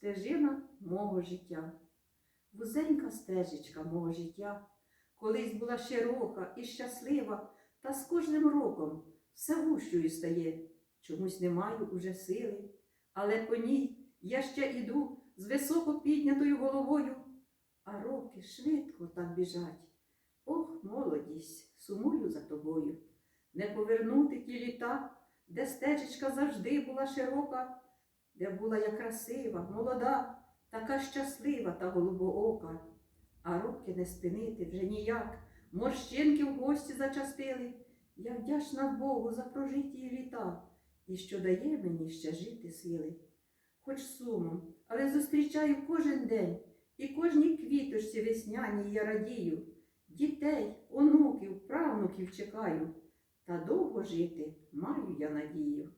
стежина мого життя. Вузенька стежечка мого життя, колись була широка і щаслива, та з кожним роком все вущою стає. Чомусь не маю уже сили, але по ній я ще іду з високо піднятою головою, а роки швидко так біжать. Ох, молодість, сумую за тобою. Не повернути ті літа, де стежечка завжди була широка, де була я красива, молода, така щаслива та голубоока. А роки не спинити вже ніяк, морщинки в гості зачастили. Я вдячна Богу за прожиті літа і що дає мені ще жити сили. Хоч сумом, але зустрічаю кожен день і кожній квіточці весняній я радію. Дітей, онуків, правнуків чекаю, та довго жити маю я надію.